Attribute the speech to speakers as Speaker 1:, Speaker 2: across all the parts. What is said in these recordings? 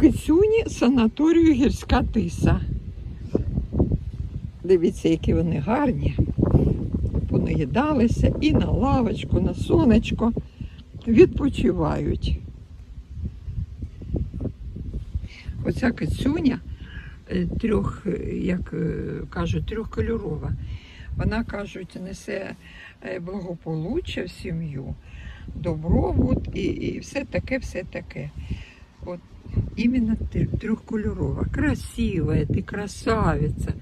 Speaker 1: Кицюні санаторію гірська тиса. Дивіться, які вони гарні. Понаїдалися і на лавочку, на сонечко відпочивають. Оця кицюня е, трьох, е, як е, кажуть, трьохкольорова. Вона, кажуть, несе благополуччя в сім'ю, добробут і, і все таке, все таке. От іменно трь- трехкольорова. Красивая ты, красавица.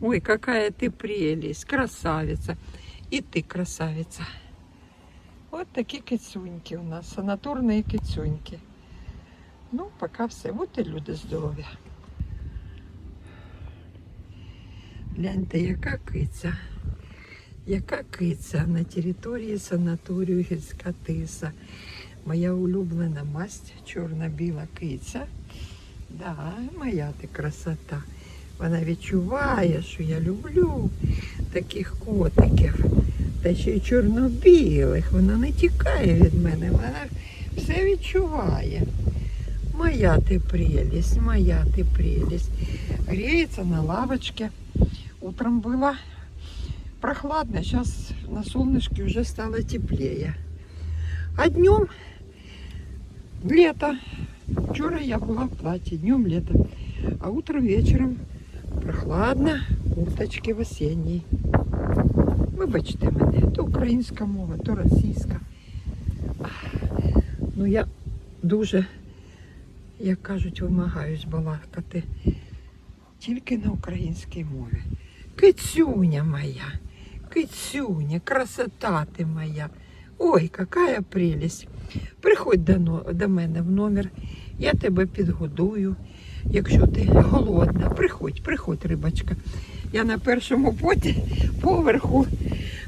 Speaker 1: Ой, какая ты прелесть, красавица. І ти красавица. От такі кицюньки у нас, санаторні кицюньки. Ну, поки все. От і люди здорові. Гляньте, яка киця. Яка киця на території санаторію гірська тиса. Моя улюблена масть, чорно-біла киця. Да, моя ти красота. Вона відчуває, що я люблю таких котиків. Та ще й чорно-білих. Вона не тікає від мене, вона все відчуває. Моя ти прелесть, моя ти прелесть. Греется на лавочке. Утром было прохладно, сейчас на солнышке уже стало теплее. А днем лето. Вчора я была в платье, днем лето. А утром вечером прохладно, курточки в осенній. Вибачте мене, то українська мова, то російська. Ну я дуже, як кажуть, вимагаюсь балакати тільки на українській мові. Кицюня моя, кицюня, красота ти моя. Ой, какая прелесть. Приходь до, до мене в номер, я тебе підгодую. Якщо ти голодна, приходь, приходь, рибачка. Я на першому поті, поверху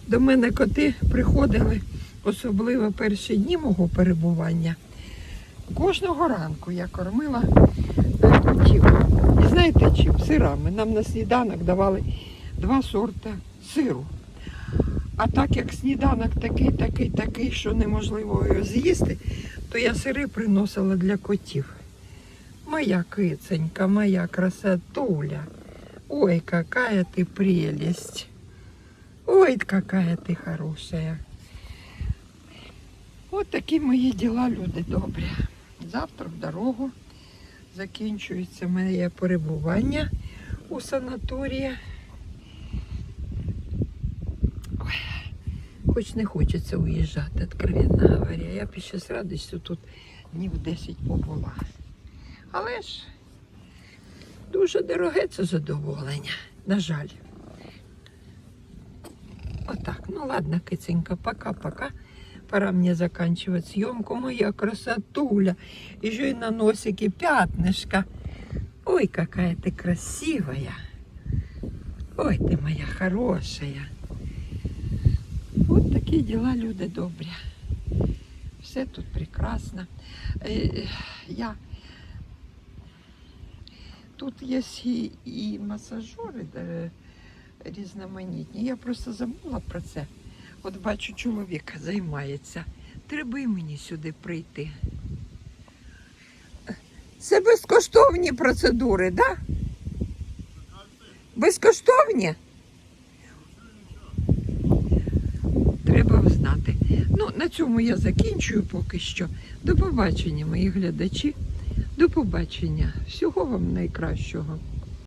Speaker 1: до мене коти приходили, особливо перші дні мого перебування. Кожного ранку я кормила е, котів. І знаєте чим? Сирами. Нам на сніданок давали два сорти сиру. А так як сніданок такий, такий, такий, що неможливо його з'їсти, то я сири приносила для котів. Моя киценька, моя красотуля. Ой, какая ты прелесть. Ой, какая ты хорошая. От такі мої діла, люди добрі. Завтра в дорогу закінчується моє перебування у санаторії. Ой, хоч не хочеться уїжджати, откровенно говоря. Я б ще з радістю тут днів 10 побула. Але ж дуже дороге це задоволення, на жаль. Отак, ну ладно, киценька, пока-пока. Пора мне заканчивать съемку. Моя красотуля. Еще и на носике пятнышко. Ой, какая ты красивая. Ой, ты моя хорошая. Вот такие дела, люди добрі. Все тут прекрасно. Е, Я... Тут є і, і масажери е, різноманітні. Я просто забула про це. От бачу, чоловік займається. Треба і мені сюди прийти. Це безкоштовні процедури, так? Да? Безкоштовні? Треба знати. Ну, на цьому я закінчую поки що. До побачення, мої глядачі. До побачення. Всього вам найкращого.